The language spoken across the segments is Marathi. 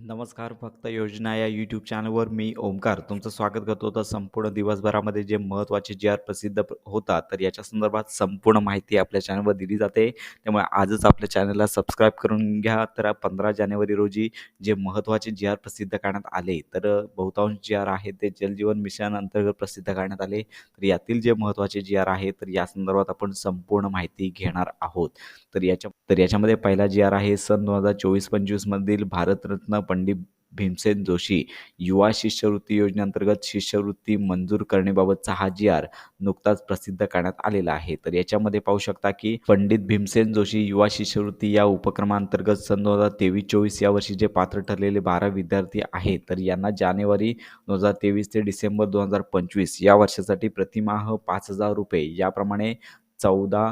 नमस्कार फक्त योजना या यूट्यूब चॅनलवर मी ओमकार तुमचं स्वागत करतो. तर संपूर्ण दिवसभरामध्ये जे महत्त्वाचे जे आर प्रसिद्ध होतात तर याच्या संदर्भात संपूर्ण माहिती आपल्या चॅनलवर दिली जाते. त्यामुळे आजच आपल्या चॅनलला सबस्क्राईब करून घ्या. तर पंधरा जानेवारी रोजी जे महत्त्वाचे जी आर प्रसिद्ध करण्यात आले तर बहुतांश जे आर आहे ते जलजीवन मिशन अंतर्गत प्रसिद्ध करण्यात आले. तर यातील जे महत्त्वाचे जी आर आहे तर या संदर्भात आपण संपूर्ण माहिती घेणार आहोत. तर याच्या तर याच्यामध्ये पहिला जे आर आहे सन दोन हजार चोवीस पंचवीसमधील भारतरत्न पंडित भीमसेन जोशी युवा शिष्यवृत्ती योजनेअंतर्गत शिष्यवृत्ती मंजूर करण्याबाबतचा हा जी आर नुकताच प्रसिद्ध करण्यात आलेला आहे. तर याच्यामध्ये पाहू शकता की पंडित भीमसेन जोशी युवा शिष्यवृत्ती या उपक्रमांतर्गत सन दोन हजार तेवीस चोवीस या वर्षी जे पात्र ठरलेले बारा विद्यार्थी आहेत तर यांना जानेवारी दोन हजार तेवीस ते डिसेंबर दोन हजार पंचवीस या वर्षासाठी प्रतिमाह पाच हजार रुपये याप्रमाणे चौदा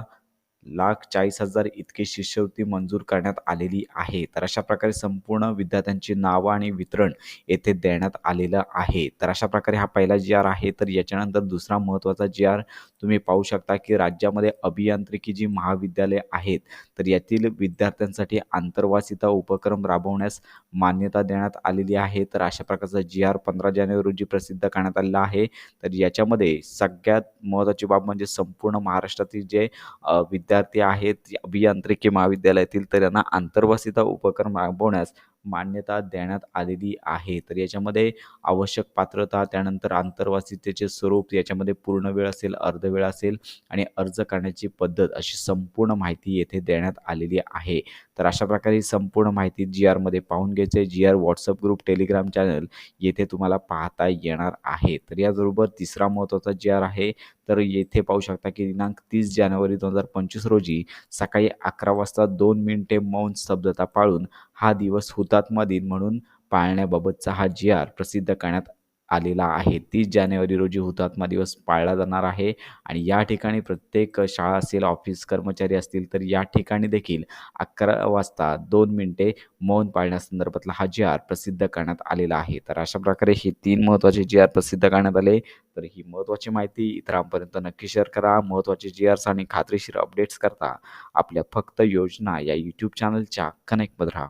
लाख चाळीस हजार इतकी शिष्यवृत्ती मंजूर करण्यात आलेली आहे. तर अशा प्रकारे संपूर्ण विद्यार्थ्यांची नावं आणि वितरण येथे देण्यात आलेलं आहे. तर अशा प्रकारे हा पहिला जी आर आहे. तर याच्यानंतर दुसरा महत्त्वाचा जी आर तुम्ही पाहू शकता की राज्यामध्ये अभियांत्रिकी जी महाविद्यालय आहेत तर यातील विद्यार्थ्यांसाठी आंतरवासिता उपक्रम राबवण्यास मान्यता देण्यात आलेली आहे. तर अशा प्रकारचा जी आर पंधरा जानेवारी रोजी प्रसिद्ध करण्यात आलेला आहे. तर याच्यामध्ये सगळ्यात महत्त्वाची बाब म्हणजे संपूर्ण महाराष्ट्रातील जे विद्या विद्यार्थी आहेत अभियांत्रिकी महाविद्यालयातील तर यांना आंतरवासिता उपक्रम राबवण्यास मान्यता देण्यात आलेली आहे. तर याच्यामध्ये आवश्यक पात्रता त्यानंतर आंतरवासितेचे स्वरूप याच्यामध्ये पूर्ण वेळ असेल अर्धवेळ असेल आणि अर्ज करण्याची पद्धत अशी संपूर्ण माहिती येथे देण्यात आलेली आहे. तर अशा प्रकारे संपूर्ण माहिती जी आरमध्ये पाहून घ्यायचे G R WhatsApp group Telegram channel येथे तुम्हाला पाहता येणार आहे. तर याबरोबर तिसरा महत्त्वाचा जी आर आहे. तर येथे पाहू शकता की दिनांक तीस जानेवारी दोन हजार पंचवीस रोजी सकाळी अकरा वाजता दोन मिनिटे मौन स्तब्धता पाळून हा दिवस हुतात्मा दिन म्हणून पाळण्याबाबतचा हा जी आर प्रसिद्ध करण्यात आलेला आहे. तीस जानेवारी रोजी हुतात्मा दिवस पाळला जाणार आहे आणि या ठिकाणी प्रत्येक शाळा असेल ऑफिस कर्मचारी असतील तर या ठिकाणी देखील अकरा वाजता दोन मिनिटे मौन पाळण्यासंदर्भातला हा जी आर प्रसिद्ध करण्यात आलेला आहे. तर अशा प्रकारे हे तीन महत्त्वाचे जी आर प्रसिद्ध करण्यात आले. तर ही महत्त्वाची माहिती इतरांपर्यंत नक्की शेअर करा. महत्त्वाचे जी आर्स आणि खात्रीशीर अपडेट्स करता आपल्या फक्त योजना या यूट्यूब चॅनलच्या कनेक्टमध्ये राहा.